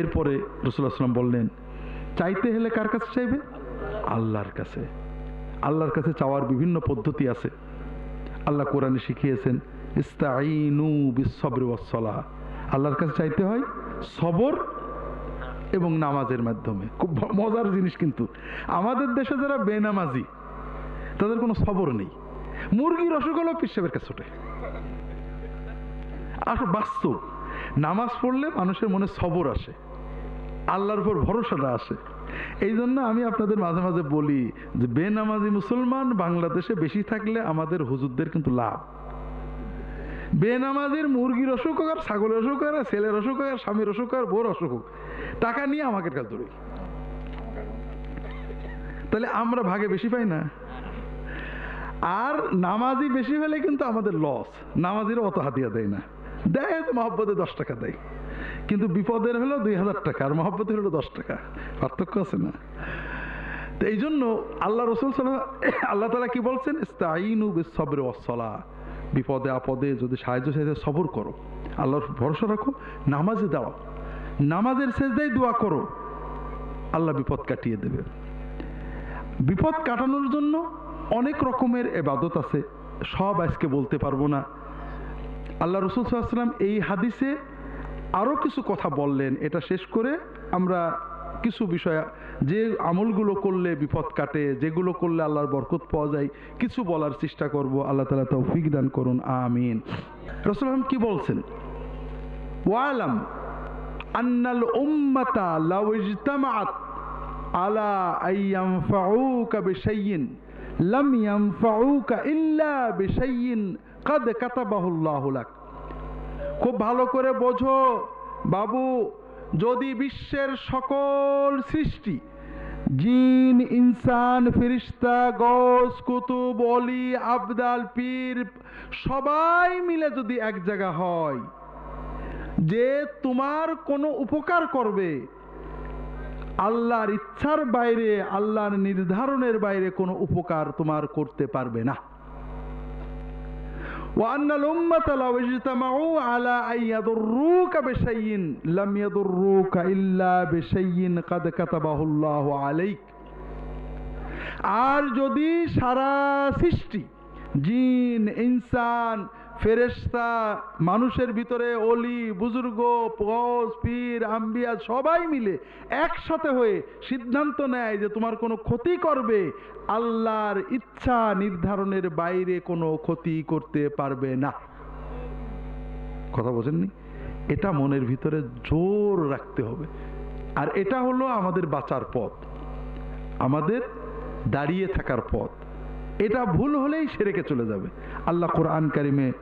এরপরে রসুল্লাহ বললেন, চাইতে হলে কার কাছে চাইবে? আল্লাহর কাছে। আল্লাহর কাছে চাওয়ার বিভিন্ন পদ্ধতি আছে। আল্লাহ কোরআনে শিখিয়েছেন ইস্তাইনু ওয়াসলা আল্লাহর কাছে চাইতে হয় সবর এবং নামাজের মাধ্যমে। খুব মজার জিনিস কিন্তু। আমাদের দেশে যারা বেনামাজি, তাদের কোনো সবর নেই। মুরগির অসুখ হলেও পিসাবের কাছে ছোটে আসলে বাস্তব, নামাজ পড়লে মানুষের মনে সবর আসে। আল্লাহর উপর ভরসাটা আসে এই জন্য আমি আপনাদের মাঝে মাঝে বলি যে, বেনামাজি মুসলমান বাংলাদেশে বেশি থাকলে আমাদের হুজুরদের কিন্তু লাভ। বেনামাজির মুরগির অসুখ হোক আর ছাগলের অসুখ আর ছেলের অসুখ আর স্বামীর অসুখ আর বোর অসুখ হোক, টাকা নিয়ে আমাকে কাজ ধরি। তাহলে আমরা ভাগে বেশি পাই না? আর নামাজি বেশি হলে কিন্তু আমাদের লস নামাজিরও অত হাতিয়া দেয় না। দেয় তো মহব্বতে দশ টাকা দেয়। কিন্তু বিপদের হলো দুই হাজার টাকা আর মহব্বতে হলো দশ টাকা। পার্থক্য আছে না? তো এই জন্য আল্লাহ রসুল আল্লাহ তালা কি বলছেন? ইস্তাইনু ওয়াসলা বিপদে আপদে যদি সাহায্য চাইতে সবর করো। আল্লাহর ভরসা রাখো, নামাজে দাও নামাজের শেষদাই দোয়া করো। আল্লাহ বিপদ কাটিয়ে দেবে। বিপদ কাটানোর জন্য অনেক রকমের এবাদত আছে। সব আজকে বলতে পারব না। আল্লাহ রসুল সাল্লাম এই হাদিসে আরও কিছু কথা বললেন, এটা শেষ করে আমরা কিছু বিষয়, যে আমলগুলো করলে বিপদ কাটে, যেগুলো করলে আল্লাহর বরকত পাওয়া যায়, কিছু বলার চেষ্টা করব, আল্লাহ তালা তৌফিক দান করুন, আমিন। রসুল আহম কি বলছেন? ওয়ালাম আন্নাল উম্মাতা লাউ ইজতামাআত আলা আইয়ানফাউকা বিশাইইন, লাম ইয়ানফাউকা ইল্লা বিশাইইন, কাদ কাতাবাহু আল্লাহু লাক। খুব ভালো করে বোঝো। বাবু, যদি বিশ্বের সকল সৃষ্টি, জিন, ইনসান, ফিরিস্তা গস কুতুব, অলি, আবদাল, পীর, সবাই মিলে যদি এক জায়গা হয়, যে তোমার কোনো উপকার করবে, আল্লাহর ইচ্ছার বাইরে, আল্লাহর নির্ধারণের বাইরে কোনো উপকার তোমার করতে পারবে না। وأن الأمة لو اجتمعوا على أن يضروك بشيء لم يضروك إلا بشيء قد كتبه الله عليك আর যদি সারা সৃষ্টি জিন ইনসান ফেরেশতা, মানুষের ভিতরে অলি, বুজুর্গ গস পীর, আম্বিয়া সবাই মিলে একসাথে হয়ে সিদ্ধান্ত নেয় যে তোমার কোনো ক্ষতি করবে। আল্লাহর ইচ্ছা নির্ধারণের বাইরে কোনো ক্ষতি করতে পারবে না। কথা বোঝেননি এটা মনের ভিতরে জোর রাখতে হবে। আর এটা হলো আমাদের বাঁচার পথ। আমাদের দাঁড়িয়ে থাকার পথ। এটা ভুল হলেই সেরেকে চলে যাবে। আল্লাহ কোরআন কারিমে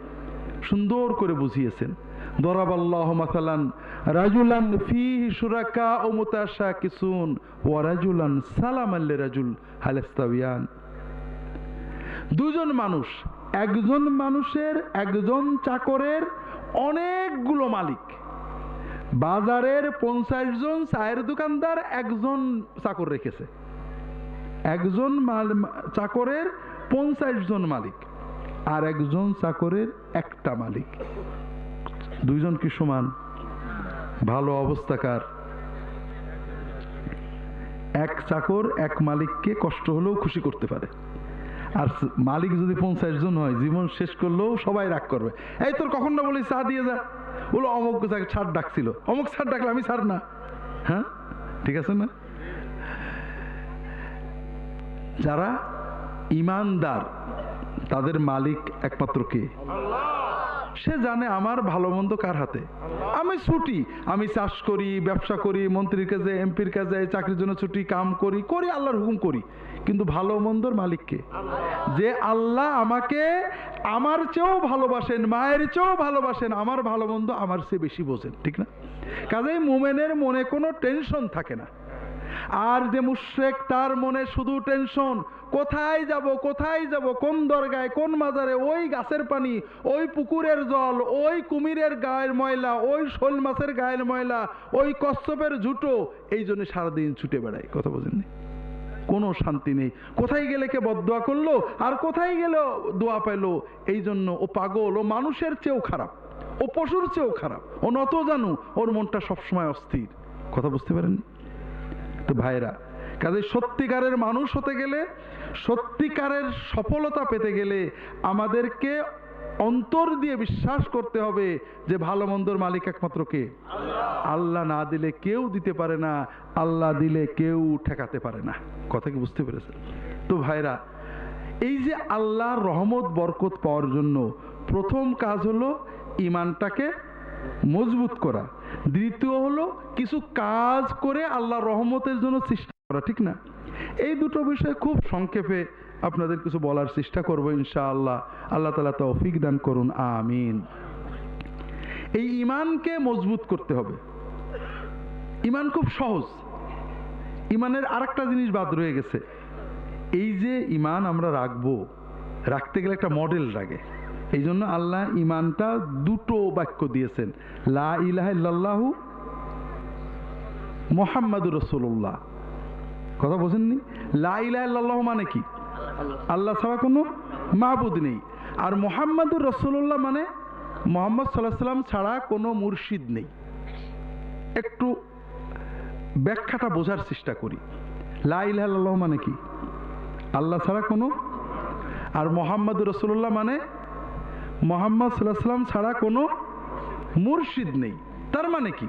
সুন্দর করে বুঝিয়েছেন। দরাব আল্লাহ মাসালান রাজুলান ফি সুরাকা কিসুন ও সালাম আল্লে রাজুল দুজন মানুষ, একজন মানুষের, একজন চাকরের অনেকগুলো মালিক। বাজারের পঞ্চাশ জন চায়ের দোকানদার একজন চাকর রেখেছে। একজন চাকরের পঞ্চাশ জন মালিক আর একজন চাকরের একটা মালিক। দুইজন কি সমান? ভালো অবস্থাকার এক চাকর, এক মালিককে কষ্ট হলেও খুশি করতে পারে। আর মালিক যদি পঞ্চাশ জন হয়, জীবন শেষ করলেও সবাই রাগ করবে। এই তোর কখন না বলি চা দিয়ে যা। বলো, অমুক ছাড় ডাকছিল। অমুক ছাড় ডাকলে আমি ছাড় না। হ্যাঁ? ঠিক আছে না? যারা ইমানদার তাদের মালিক একমাত্র কে? সে জানে আমার ভালো মন্দ কার হাতে। আমি ছুটি আমি চাষ করি ব্যবসা করি মন্ত্রীর কাছে এমপির কাছে চাকরির জন্য ছুটি কাম করি করি আল্লাহর হুকুম করি। কিন্তু ভালো মন্দর মালিককে যে আল্লাহ আমাকে আমার চেয়েও ভালোবাসেন মায়ের চেয়েও ভালোবাসেন আমার ভালো মন্দ আমার চেয়ে বেশি বোঝেন ঠিক না? কাজেই মোমেনের মনে কোনো টেনশন থাকে না। আর যে মুশ্রেক, তার মনে শুধু টেনশন, কোথায় যাব কোথায় যাব, কোন দরগায়, কোন মাজারে, ওই গাছের পানি, ওই পুকুরের জল, ওই কুমিরের গায়ের ময়লা, ওই শোল মাছের গায়ের ময়লা, ওই কচ্ছপের ঝুটো এই জন্য সারাদিন ছুটে বেড়ায়, কথা বোঝেননি কোনো শান্তি নেই। কোথায় গেলে কে বদোয়া করল? আর কোথায় গেলে দোয়া পেল? এই জন্য ও পাগল, ও মানুষের চেয়েও খারাপ, ও পশুর চেয়েও খারাপ, ও নত জানু, ওর মনটা সবসময় অস্থির। কথা বুঝতে পারেন তো ভাইরা কাজে সত্যিকারের মানুষ হতে গেলে, সত্যিকারের সফলতা পেতে গেলে আমাদেরকে অন্তর দিয়ে বিশ্বাস করতে হবে যে ভালো মন্দর মালিক একমাত্র কে? আল্লাহ না দিলে কেউ দিতে পারে না, আল্লাহ দিলে কেউ ঠেকাতে পারে না। কথা কি বুঝতে পেরেছেন? তো ভাইরা এই যে আল্লাহর রহমত, বরকত পাওয়ার জন্য প্রথম কাজ হলো ইমানটাকে মজবুত করা। দ্বিতীয় হলো কিছু কাজ করে আল্লাহ রহমতের জন্য চেষ্টা করা, ঠিক না? এই দুটো বিষয়ে খুব সংক্ষেপে আপনাদের কিছু বলার চেষ্টা করব ইনশাআল্লাহ। আল্লাহ তালা তৌফিক দান করুন, আমিন। এই ইমানকে মজবুত করতে হবে। ইমান খুব সহজ। ইমানের আরেকটা জিনিস বাদ রয়ে গেছে। এই যে ইমান আমরা রাখব, রাখতে গেলে একটা মডেল লাগে। এই জন্য আল্লাহ ইমানটা দুটো বাক্য দিয়েছেন, লা ইলাহা মোহাম্মদুর রসুল্লাহ কথা বোঝেননি লা ইলাহা মানে কি? আল্লাহ ছাড়া কোনো মাহবুদ নেই। আর মোহাম্মদুর রসুল্লাহ মানে মোহাম্মদ সাল্লাহ সাল্লাম ছাড়া কোনো মুর্শিদ নেই। একটু ব্যাখ্যাটা বোঝার চেষ্টা করি। লা ইলাহা ইল্লাল্লাহু মানে কি? আল্লাহ ছাড়া কোনো? আর মোহাম্মদ রসুল্লাহ মানে মোহাম্মদ সাল্লাম ছাড়া কোনো মুর্শিদ নেই। তার মানে কি?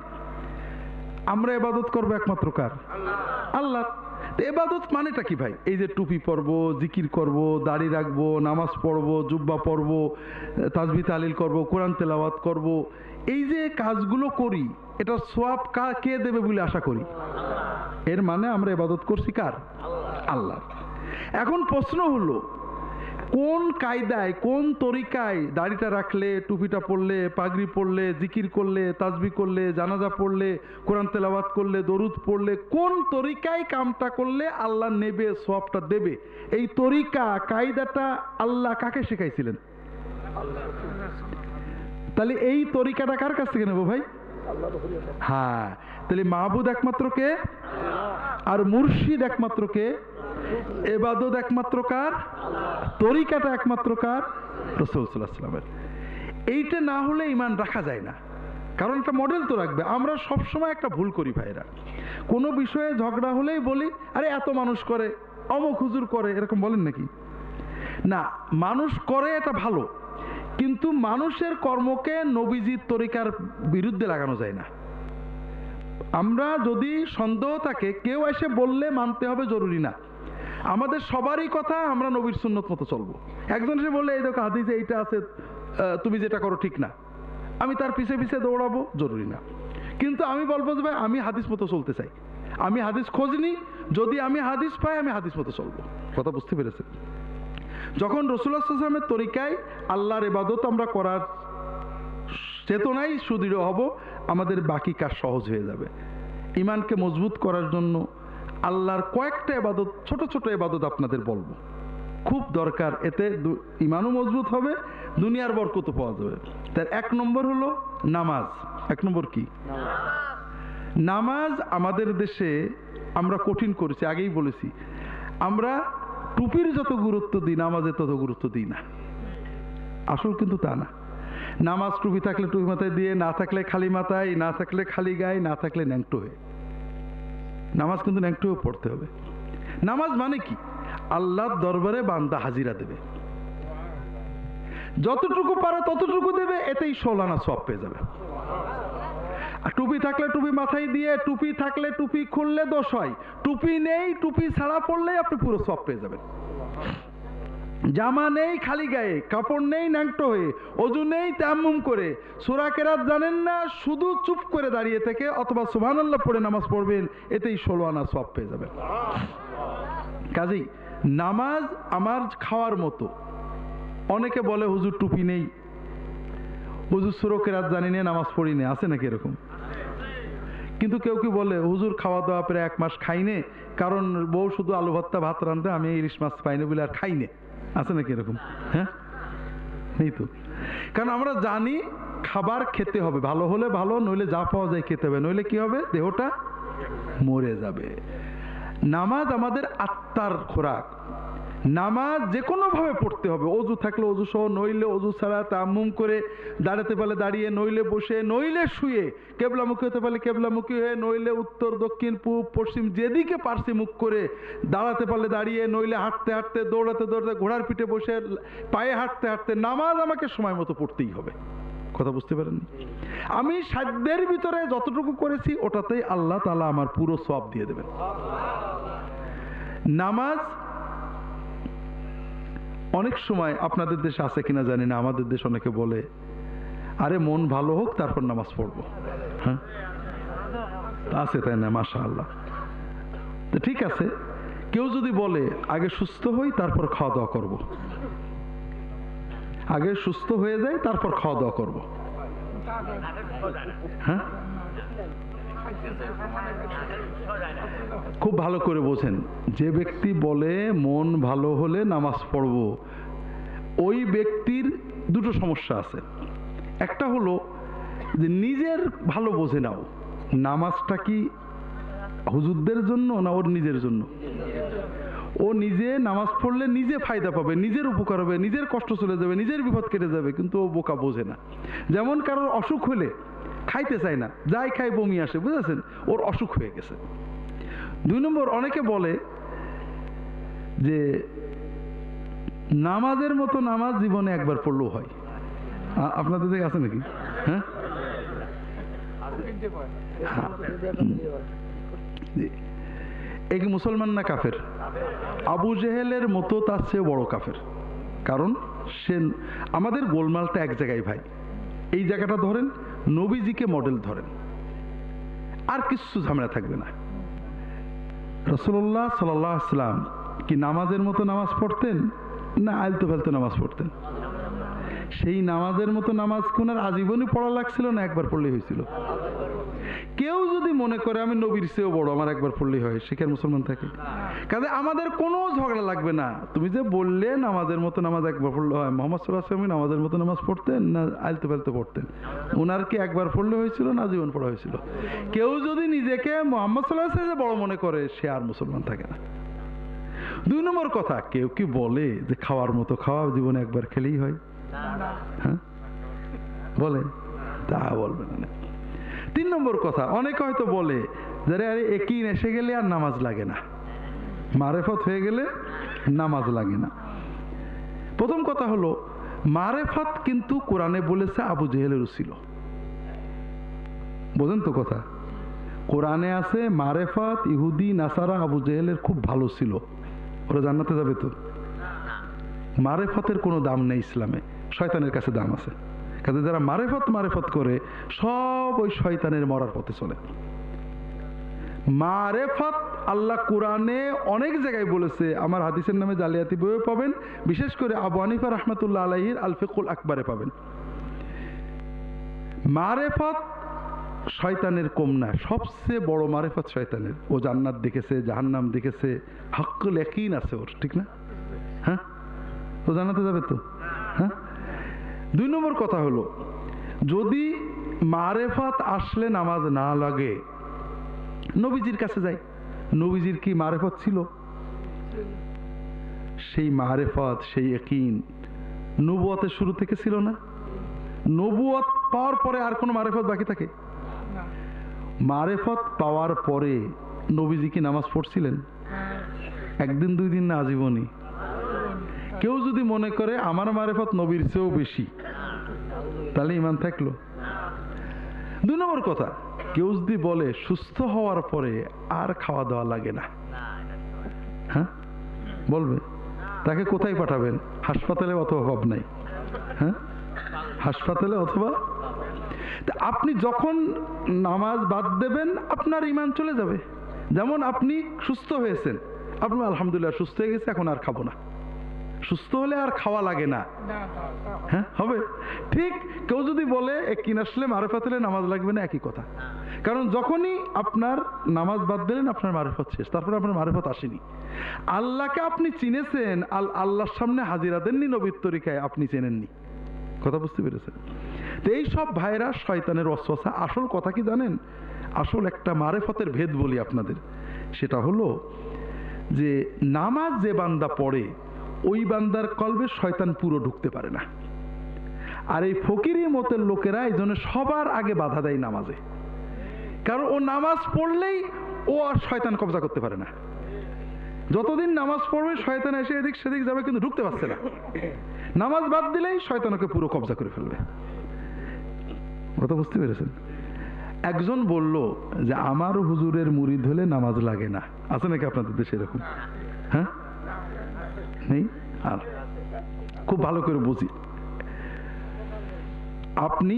আমরা এবাদত করব একমাত্র কার? আল্লাহ। এবাদত মানেটা কি ভাই? এই যে টুপি পরব, জিকির করব, দাড়ি রাখব, নামাজ পড়ব, জুব্বা পরব, তাজবি তালিল করব, কোরআন তেলাওয়াত করব। এই যে কাজগুলো করি এটা সোয়াব কা, কে দেবে বলে আশা করি? এর মানে আমরা এবাদত করছি কার? আল্লাহ। এখন প্রশ্ন হলো কোন কায়দায়, কোন তরিকায় দাড়িটা রাখলে, টুপিটা পরলে, পাগড়ি পরলে, জিকির করলে, তাজবি করলে, জানাজা পড়লে, কোরআন তেলাওয়াত করলে, দরুদ পড়লে, কোন তরিকায় কামটা করলে আল্লাহ নেবে, সবটা দেবে? এই তরিকা, কায়দাটা আল্লাহ কাকে শেখাইছিলেন? তাহলে এই তরিকাটা কার কাছ থেকে নেব ভাই? হ্যাঁ তাহলে মাহবুদ একমাত্র কে? আর মুর্শিদ একমাত্র কে? এবাদত একমাত্র কার? তরিকাটা একমাত্র কার? রসুল সাল্লামের এইটা না হলে ইমান রাখা যায় না। কারণ একটা মডেল তো রাখবে। আমরা সব সময় একটা ভুল করি ভাইরা কোনো বিষয়ে ঝগড়া হলেই বলি, আরে এত মানুষ করে, অমুক হুজুর করে, এরকম বলেন নাকি? না, মানুষ করে এটা ভালো। কিন্তু মানুষের কর্মকে নবীজির তরিকার বিরুদ্ধে লাগানো যায় না। আমরা যদি সন্দেহ থাকে, কেউ এসে বললে মানতে হবে জরুরি না। আমাদের সবারই কথা আমরা নবীর সুন্নত মতো চলবো। একজন এসে বললে, এই দেখো হাদিসে এইটা আছে তুমি যেটা করো ঠিক না। আমি তার পিছে পিছে দৌড়াবো, জরুরি না। কিন্তু আমি বলব যে, ভাই, আমি হাদিস মতো চলতে চাই। আমি হাদিস খোঁজনি যদি আমি হাদিস পাই, আমি হাদিস মতো চলবো। কথা বুঝতে পেরেছেন? যখন রসুল্লাহামের তরিকায় আল্লাহর এবাদত আমরা করার চেতনাই সুদৃঢ় হব আমাদের বাকি কাজ সহজ হয়ে যাবে। ইমানকে মজবুত করার জন্য আল্লাহর কয়েকটা এবাদত ছোট ছোট এবাদত আপনাদের বলব। খুব দরকার, এতে ইমানও মজবুত হবে, দুনিয়ার বরকত পাওয়া যাবে। তার এক নম্বর হলো নামাজ। এক নম্বর কি? নামাজ আমাদের দেশে আমরা কঠিন করেছি, আগেই বলেছি। আমরা টুপির যত গুরুত্ব দিই নামাজে তত গুরুত্ব দিই না। আসল কিন্তু তা না। নামাজ টুপি থাকলে টুপি মাথায় দিয়ে, না থাকলে খালি মাথায়, না থাকলে খালি গায়ে, না থাকলে ন্যাংটো হয়ে। নামাজ কিন্তু ন্যাংটো হয়ে পড়তে হবে। নামাজ মানে কি? আল্লাহর দরবারে বান্দা হাজিরা দেবে। যতটুকু পারে ততটুকু দেবে, এতেই ষোলানা সব পেয়ে যাবে। টুপি থাকলে টুপি মাথায় দিয়ে, টুপি থাকলে টুপি খুললে দোষ হয়। টুপি নেই, টুপি ছাড়া পড়লে আপনি পুরো সব পেয়ে যাবেন। জামা নেই খালি গায়ে, কাপড় নেই ন্যাংটো হয়ে, অজু নেই তাম্মুম করে। সুরা কেরাত জানেন না, শুধু চুপ করে দাঁড়িয়ে থেকে অথবা সুবহানাল্লাহ পড়ে নামাজ পড়বেন, এতেই ষোলো আনা সব পেয়ে যাবেন। কাজেই নামাজ আমার খাওয়ার মতো। অনেকে বলে হুজুর টুপি নেই। হুজুর সুরকের রাত জানি না, নামাজ পড়ি না, আছে নাকি এরকম? কিন্তু কেউ কি বলে, হুজুর খাওয়া দাওয়া প্রায় এক মাস খাইনে কারণ বউ শুধু আলু ভর্তা, ভাত রান্ধে আমি ইলিশ মাছ পাইনি বলে আর খাইনে আছে নাকি এরকম? হ্যাঁ? নেই তো। কারণ আমরা জানি খাবার খেতে হবে। ভালো হলে ভালো, নইলে যা পাওয়া যায় খেতে হবে। নইলে কি হবে? দেহটা মরে যাবে। নামাজ আমাদের আত্মার খোরাক। নামাজ যে কোনোভাবে পড়তে হবে। অজু থাকলে অজু সহ, নইলে অজু ছাড়া তাম্মুম করে দাঁড়াতে পারলে দাঁড়িয়ে, নইলে বসে, নইলে শুয়ে, কেবলামুখী হতে পারলে কেবলামুখী হয়ে, নইলে উত্তর, দক্ষিণ, পূব, পশ্চিম, যেদিকে পারছি মুখ করে দাঁড়াতে পারলে দাঁড়িয়ে, নইলে হাঁটতে হাঁটতে, দৌড়াতে দৌড়াতে, ঘোড়ার পিঠে বসে, পায়ে হাঁটতে হাঁটতে নামাজ আমাকে সময় মতো পড়তেই হবে। কথা বুঝতে পারেন আমি সাধ্যের ভিতরে যতটুকু করেছি, ওটাতেই আল্লাহ তালা আমার পুরো সব দিয়ে দেবেন। নামাজ অনেক সময় আপনাদের দেশে আছে কিনা জানি না, আমাদের দেশ অনেকে বলে, আরে, মন ভালো হোক, তারপর নামাজ পড়ব হ্যাঁ আছে তাই না মাশা আল্লাহ তো ঠিক আছে, কেউ যদি বলে, আগে সুস্থ হই, তারপর খাওয়া দাওয়া করব। আগে সুস্থ হয়ে যায় তারপর খাওয়া দাওয়া করব। হ্যাঁ খুব ভালো করে বোঝেন। যে ব্যক্তি বলে মন ভালো হলে নামাজ পড়ব, ওই ব্যক্তির দুটো সমস্যা আছে। একটা হলো যে নিজের ভালো বোঝে নাও, নামাজটা কি হুজুরদের জন্য না ওর নিজের জন্য? ও নিজে নামাজ পড়লে নিজে ফায়দা পাবে, নিজের উপকার হবে, নিজের কষ্ট চলে যাবে, নিজের বিপদ কেটে যাবে, কিন্তু ও বোকা বোঝে না। যেমন কারোর অসুখ হলে খাইতে চায় না, যাই খাই বমি আসে, বুঝেছেন? ওর অসুখ হয়ে গেছে। দুই নম্বর, অনেকে বলে যে নামাজের মতো নামাজ জীবনে একবার পড়লেও হয়। আপনাদের দিকে আছে নাকি? হ্যাঁ? হ্যাঁ। জি। এ কি মুসলমান না কাফের? আবু জেহেলের মতো তার চেয়ে বড় কাফের। কারণ সে আমাদের গোলমালটা এক জায়গায় ভাই। এই জায়গাটা ধরেন, নবীজিকে মডেল ধরেন। আর কিছু ঝামেলা থাকবে না। রসুল্লাহ সাল্লাহ কি নামাজের মতো নামাজ পড়তেন না আলতো ফালতো নামাজ পড়তেন? সেই নামাজের মতো নামাজ কোনার আজীবনই পড়া লাগছিল না, একবার পড়লেই হয়েছিল। কেউ যদি মনে করে আমি নবীর চেয়েও বড়, আমার একবার পড়লেই হয় সেখানে মুসলমান থাকে? কাজে আমাদের কোনো ঝগড়া লাগবে না। তুমি যে বললে নামাজের মতো নামাজ একবার পড়লে হয়, মোহাম্মদ সাল্লাহ আসলামী নামাজের মতো নামাজ পড়তেন না আলতে ফালতে পড়তেন? ওনার কি একবার পড়লে হয়েছিল না জীবন পড়া হয়েছিল? কেউ যদি নিজেকে মোহাম্মদ সাল্লাহ আসলামে বড় মনে করে, সে আর মুসলমান থাকে না। দুই নম্বর কথা, কেউ কি বলে যে খাওয়ার মতো খাওয়া জীবনে একবার খেলেই হয়? হ্যাঁ? বলে তা বলবে না। তিন নম্বর কথা, অনেকে হয়তো বলে যে, আরে একই এসে গেলে আর নামাজ লাগে না? মারেফত হয়ে গেলে নামাজ লাগে না। প্রথম কথা হলো, মারেফত কিন্তু কোরআনে বলেছে আবু জেহেলের ছিল। বোঝেন তো কথা। কোরআনে আছে, মারেফাত ইহুদি, নাসারা আবু জেহেলের খুব ভালো ছিল। ওরা জান্নাতে যাবে তো? মারেফতের কোনো দাম নেই ইসলামে। শয়তানের কাছে দাম আছে। কাজে যারা মারেফত মারেফত করে, সব ওই শয়তানের মরার পথে চলে। মারেফত আল্লাহ কোরআনে অনেক জায়গায় বলেছে, আমার হাদিসের নামে জালিয়াতি বইও পাবেন, বিশেষ করে আবু হানিফা রহমতুল্লাহ আলহির আলফিকুল আকবরে পাবেন। মারেফত শয়তানের কম না, সবচেয়ে বড় মারেফত শয়তানের। ও জান্নাত দেখেছে, জাহান্নাম দেখেছে, হাক্কুল একই আছে ওর, ঠিক না? হ্যাঁ? ও জানাতে যাবে তো? হ্যাঁ? দুই নম্বর কথা হলো, যদি মারেফাত আসলে নামাজ না লাগে, নবীজির কাছে যাই। নবীজির কি মারেফত ছিল? সেই মারেফত, সেই একিন নবুয়তের শুরু থেকে ছিল না। নবুয়ত পাওয়ার পরে আর কোনো মারেফত বাকি থাকে? মারেফত পাওয়ার পরে নবীজি কি নামাজ পড়ছিলেন? একদিন, দুই দিন না, আজীবনই। কেউ যদি মনে করে, আমার মারেফত নবীর চেয়েও বেশি। তাহলে ইমান থাকল। দুই নম্বর কথা, কেউ যদি বলে সুস্থ হওয়ার পরে আর খাওয়া দাওয়া লাগে না হ্যাঁ? বলবে, তাকে কোথায় পাঠাবেন? হাসপাতালে অথবা অভাব নাই হ্যাঁ? হাসপাতালে অথবা? আপনি যখন নামাজ বাদ দেবেন, আপনার ইমান চলে যাবে। যেমন আপনি সুস্থ হয়েছেন, আপনি আলহামদুলিল্লাহ, সুস্থ হয়ে গেছে, এখন আর খাব না। সুস্থ হলে আর খাওয়া লাগে না। হ্যাঁ হবে। ঠিক কেউ যদি বলে কিন আসলে মারেফত হলে নামাজ লাগবে না? একই কথা। কারণ যখনই আপনার নামাজ বাদ দিলেন, আপনার মারেফত শেষ। তারপরে আপনার মারেফত আসেনি। আল্লাহকে আপনি চিনেছেন, আল আল্লাহর সামনে হাজিরা দেননি, নবীর তরিকায় আপনি চেনেননি। কথা বুঝতে পেরেছেন? তো এই সব ভাইরা শয়তানের অশ্বাসা আসল কথা কি জানেন? আসল একটা মারেফতের ভেদ বলি আপনাদের। সেটা হলো যে, নামাজ যে বান্দা পড়ে ওই বান্দার কলবে শয়তান পুরো ঢুকতে পারে না। আর এই ফকিরি মতের লোকেরা এই জন্য সবার আগে বাধা দেয় নামাজে। কারণ ও নামাজ পড়লেই ও আর শয়তান কবজা করতে পারে না। যতদিন নামাজ পড়বে, শয়তান এসে এদিক সেদিক যাবে, কিন্তু ঢুকতে পারছে না। নামাজ বাদ দিলেই শয়তান ওকে পুরো কবজা করে ফেলবে। কথা বুঝতে পেরেছেন? একজন বলল যে, আমার হুজুরের মুরিদ হলে নামাজ লাগে না। আছে নাকি আপনাদের দেশে এরকম? হ্যাঁ? নেই, আর খুব ভালো করে বুঝি। আপনি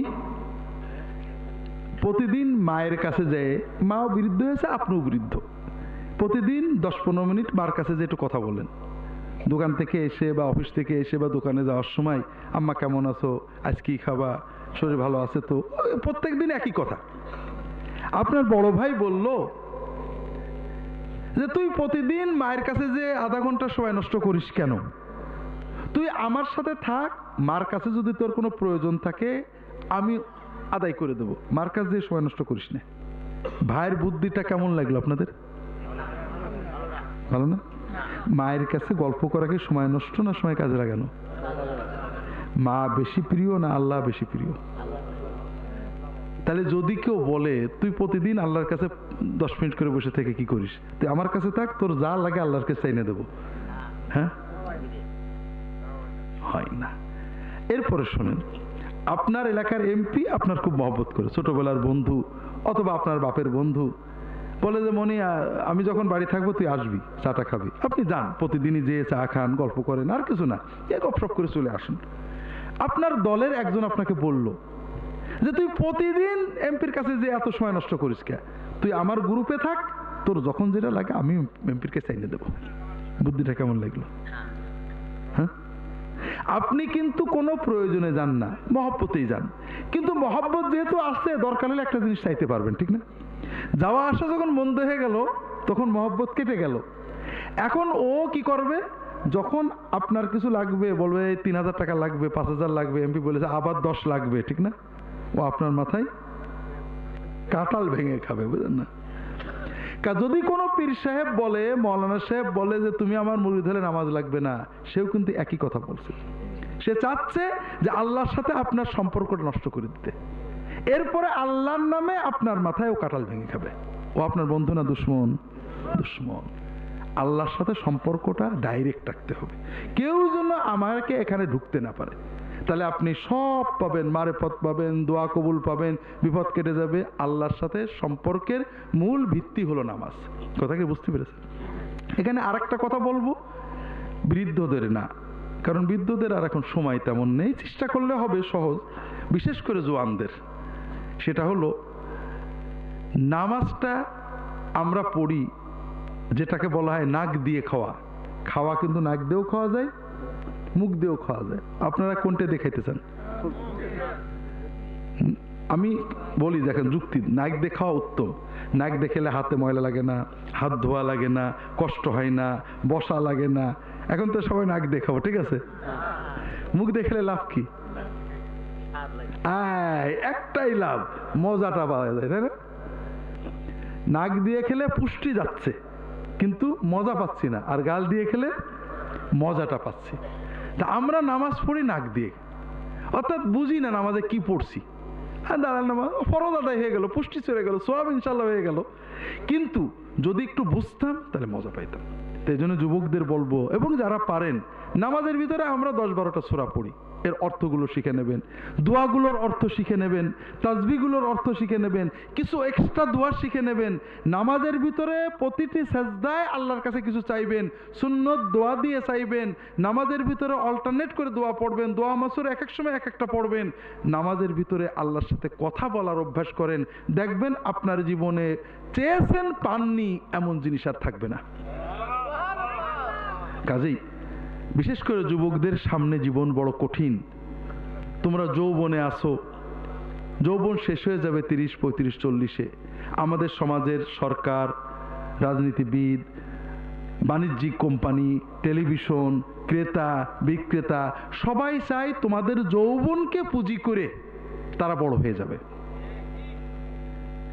প্রতিদিন মায়ের কাছে যেয়ে, মাও বৃদ্ধ হয়েছে, আপনিও বৃদ্ধ। প্রতিদিন দশ পনেরো মিনিট মার কাছে যে একটু কথা বলেন। দোকান থেকে এসে বা অফিস থেকে এসে বা দোকানে যাওয়ার সময়, আম্মা কেমন আছো? আজ কি খাবা? শরীর ভালো আছে তো? প্রত্যেক দিন একই কথা। আপনার বড় ভাই বলল যে তুই প্রতিদিন মায়ের কাছে যে আধা ঘণ্টা সময় নষ্ট করিস কেন? তুই আমার সাথে থাক, মার কাছে যদি তোর কোনো প্রয়োজন থাকে, আমি আদায় করে দেবো। মার কাছে যে সময় নষ্ট করিস না। ভাইয়ের বুদ্ধিটা কেমন লাগল আপনাদের? ভালো না? মায়ের কাছে গল্প করাকে সময় নষ্ট না সময় কাজে লাগানো? মা বেশি প্রিয় না আল্লাহ বেশি প্রিয়? তাহলে যদি কেউ বলে, তুই প্রতিদিন আল্লাহর কাছে দশ মিনিট করে বসে থেকে কি করিস? তুই আমার কাছে থাক, তোর যা লাগে আল্লাহর কাছে চাইনে দেবো। হ্যাঁ? হয় না। এরপরে শোনেন, আপনার এলাকার এমপি আপনার খুব মহব্বত করে, ছোটবেলার বন্ধু অথবা আপনার বাপের বন্ধু। বলে যে মনে আমি যখন বাড়ি থাকব, তুই আসবি, চাটা খাবি। আপনি যান, প্রতিদিনই যেয়ে চা খান, গল্প করেন, আর কিছু না। এ গপসপ করে চলে আসুন। আপনার দলের একজন আপনাকে বলল যে তুই প্রতিদিন এমপির কাছে যে এত সময় নষ্ট করিস কে? তুই আমার গ্রুপে থাক, তোর যখন যেটা লাগে আমি এমপির কাছে চাইনে দেবো। বুদ্ধিটা কেমন লাগল? হ্যাঁ? আপনি কিন্তু কোনো প্রয়োজনে যান না, মহব্বতেই যান। কিন্তু মহব্বত যেহেতু আসছে, দরকার হলে একটা জিনিস চাইতে পারবেন, ঠিক না? যাওয়া আসা যখন বন্ধ হয়ে গেল, তখন মহব্বত কেটে গেল। এখন ও কি করবে? যখন আপনার কিছু লাগবে, বলবে তিন হাজার টাকা লাগবে, পাঁচ হাজার লাগবে, এমপি বলেছে, আবার দশ লাগবে, ঠিক না? ও আপনার মাথায় কাঁঠাল ভেঙে খাবে, বুঝলেন না? যদি কোনো পীর সাহেব বলে, মৌলানা সাহেব বলে যে, তুমি আমার মুড়ি ধরে নামাজ লাগবে না, সেও কিন্তু একই কথা বলছে। সে চাচ্ছে যে আল্লাহর সাথে আপনার সম্পর্কটা নষ্ট করে দিতে। এরপরে আল্লাহর নামে আপনার মাথায় ও কাঁঠাল ভেঙে খাবে। ও আপনার বন্ধু না দুশ্মন? দুশ্মন। আল্লাহর সাথে সম্পর্কটা ডাইরেক্ট রাখতে হবে। কেউ যেন আমাকে এখানে ঢুকতে না পারে। তাহলে আপনি সব পাবেন, মারেফত পাবেন, দোয়া কবুল পাবেন, বিপদ কেটে যাবে। আল্লাহর সাথে সম্পর্কের মূল ভিত্তি হলো নামাজ। কথা কি বুঝতে পেরেছেন? এখানে আরেকটা কথা বলব, বৃদ্ধদের না। কারণ বৃদ্ধদের আর এখন সময় তেমন নেই, চেষ্টা করলে হবে সহজ। বিশেষ করে জোয়ানদের। সেটা হলো, নামাজটা আমরা পড়ি, যেটাকে বলা হয় নাক দিয়ে খাওয়া। খাওয়া কিন্তু নাক দিয়েও খাওয়া যায় মুখ দিয়েও খাওয়া যায়। আপনারা কোনটা দেখাইতে চান আমি বলি, দেখেন, যুক্তি। নাক খাওয়া উত্তম। নাক দেখেলে হাতে ময়লা লাগে না, হাত ধোয়া লাগে না, কষ্ট হয় না, বসা লাগে না। এখন তো সবাই নাক দিয়ে খাব, ঠিক আছে? মুখ দেখলে লাভ কি? একটাই লাভ, মজাটা পাওয়া যায়, তাই না? নাক দিয়ে খেলে পুষ্টি যাচ্ছে, কিন্তু মজা পাচ্ছি না। আর গাল দিয়ে খেলে মজাটা পাচ্ছি। তা আমরা নামাজ পড়ি নাক দিয়ে। অর্থাৎ বুঝি না নামাজে কি পড়ছি। হ্যাঁ দাঁড়ান নামাজ ফরজ আদায় হয়ে গেল, পুষ্টি চলে গেল সোয়াব ইনশাল্লাহ হয়ে গেল। কিন্তু যদি একটু বুঝতাম, তাহলে মজা পাইতাম। তাই জন্য যুবকদের বলব, এবং যারা পারেন, নামাজের ভিতরে আমরা দশ বারোটা সোরা পড়ি। এর অর্থগুলো শিখে নেবেন। দোয়াগুলোর অর্থ শিখে নেবেন। তাজবিগুলোর অর্থ শিখে নেবেন। কিছু এক্সট্রা দোয়া শিখে নেবেন। নামাজের ভিতরে প্রতিটি সেজদায় আল্লাহর কাছে কিছু চাইবেন। সুন্নত দোয়া দিয়ে চাইবেন। নামাজের ভিতরে অল্টারনেট করে দোয়া পড়বেন। দোয়া মাসুর এক এক সময় এক একটা পড়বেন। নামাজের ভিতরে আল্লাহর সাথে কথা বলার অভ্যাস করেন। দেখবেন আপনার জীবনে চেয়েছেন পাননি এমন জিনিস আর থাকবে না। কাজেই বিশেষ করে যুবকদের সামনে জীবন বড় কঠিন। তোমরা যৌবনে আসো যৌবন শেষ হয়ে যাবে তিরিশ, পঁয়ত্রিশ, চল্লিশে। আমাদের সমাজের সরকার, রাজনীতিবিদ, বাণিজ্যিক কোম্পানি, টেলিভিশন, ক্রেতা, বিক্রেতা, সবাই চায় তোমাদের যৌবনকে পুঁজি করে তারা বড় হয়ে যাবে।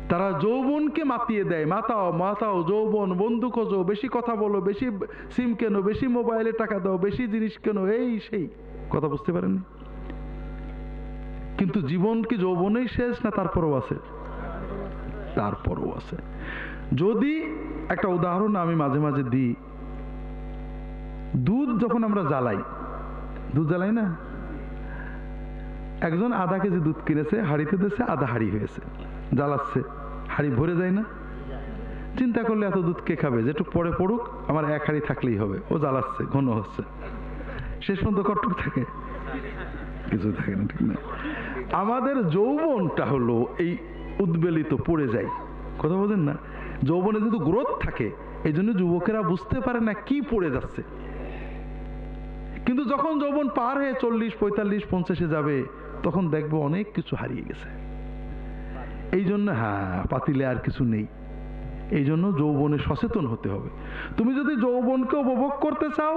তারা যৌবনকে মাতিয়ে দেয়। মাতাও মাতাও, যৌবন, বন্ধু খোঁজো, বেশি কথা বলো, বেশি সিম কেনো, বেশি মোবাইলে টাকা দাও, বেশি জিনিস কেনো, এই সেই। কথা বুঝতে পারেননি? কিন্তু জীবন কি যৌবনেই শেষ না তারপরও আছে? তারপরও আছে। যদি একটা উদাহরণ আমি মাঝে মাঝে দিই, দুধ যখন আমরা জ্বালাই, দুধ জ্বালাই না? একজন আধা কেজি দুধ কিনেছে, হাড়িতে দিয়েছে, আধা হাড়ি হয়েছে। জ্বালাচ্ছে। হাড়ি ভরে যায় না। চিন্তা করলে এত দুধ কে খাবে? যেটুক পরে পড়ুক, আমার এক হাড়ি থাকলেই হবে। ও জ্বালাচ্ছে, ঘন হচ্ছে। শেষ পর্যন্ত কটুক থাকে। কিছু থাকে না, ঠিক না। আমাদের যৌবনটা হলো এই উদ্বেলিত, পড়ে যায়। কথা বলেন না? যৌবনে যেহেতু গ্রোথ থাকে এই জন্য যুবকেরা বুঝতে পারে না কি পড়ে যাচ্ছে। কিন্তু যখন যৌবন পার হয়ে চল্লিশ, পঁয়তাল্লিশ, পঞ্চাশে যাবে, তখন দেখব অনেক কিছু হারিয়ে গেছে। এই জন্য হ্যাঁ পাতিলে আর কিছু নেই। এই জন্য যৌবনে সচেতন হতে হবে। তুমি যদি যৌবনকে উপভোগ করতে চাও,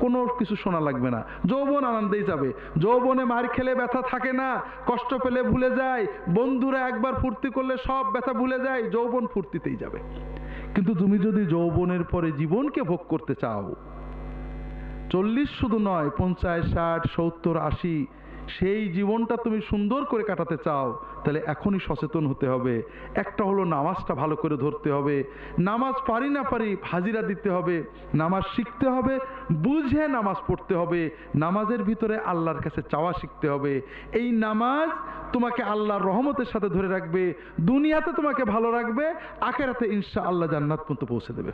কোনো কিছু শোনা লাগবে না। যৌবন আনন্দেই যাবে। যৌবনে মার খেলে ব্যথা থাকে না, কষ্ট পেলে ভুলে যায়, বন্ধুরা একবার ফুর্তি করলে সব ব্যথা ভুলে যায়, যৌবন ফুর্তিতেই যাবে। কিন্তু তুমি যদি যৌবনের পরে জীবনকে ভোগ করতে চাও, চল্লিশ শুধু নয়, পঞ্চাশ, ষাট, সত্তর, আশি সেই জীবনটা তুমি সুন্দর করে কাটাতে চাও, তাহলে এখনই সচেতন হতে হবে। একটা হলো নামাজটা ভালো করে ধরতে হবে। নামাজ পারি না পারি হাজিরা দিতে হবে। নামাজ শিখতে হবে, বুঝে নামাজ পড়তে হবে। নামাজের ভিতরে আল্লাহর কাছে চাওয়া শিখতে হবে। এই নামাজ তোমাকে আল্লাহর রহমতের সাথে ধরে রাখবে, দুনিয়াতে তোমাকে ভালো রাখবে, আখেরাতে ইনশা আল্লাহ জান্নাত পর্যন্ত পৌঁছে দেবে।